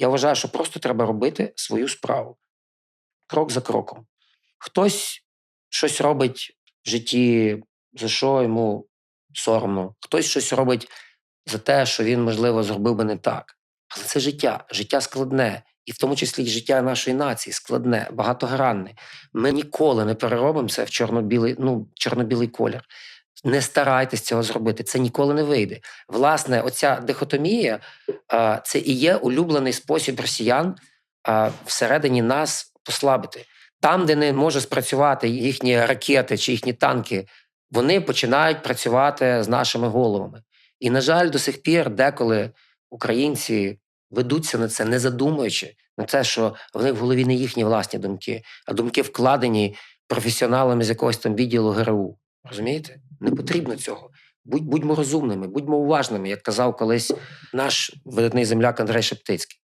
Я вважаю, що просто треба робити свою справу крок за кроком. Хтось щось робить в житті, за що йому соромно, хтось щось робить за те, що він, можливо, зробив би не так. Але це життя, життя складне, і в тому числі життя нашої нації складне, багатогранне. Ми ніколи не переробимо це в чорно-білий, ну, чорно-білий колір. Не старайтесь цього зробити, це ніколи не вийде. Власне, оця дихотомія це і є улюблений спосіб росіян всередині нас послабити. Там, де не може спрацювати їхні ракети чи їхні танки, вони починають працювати з нашими головами. І, на жаль, до сих пір деколи українці ведуться на це, не задумуючи на те, що в них в голові не їхні власні думки, а думки вкладені професіоналами з якогось там відділу ГРУ. Розумієте? Не потрібно цього. Будь, будьмо розумними, будьмо уважними, як казав колись наш видатний земляк Андрей Шептицький.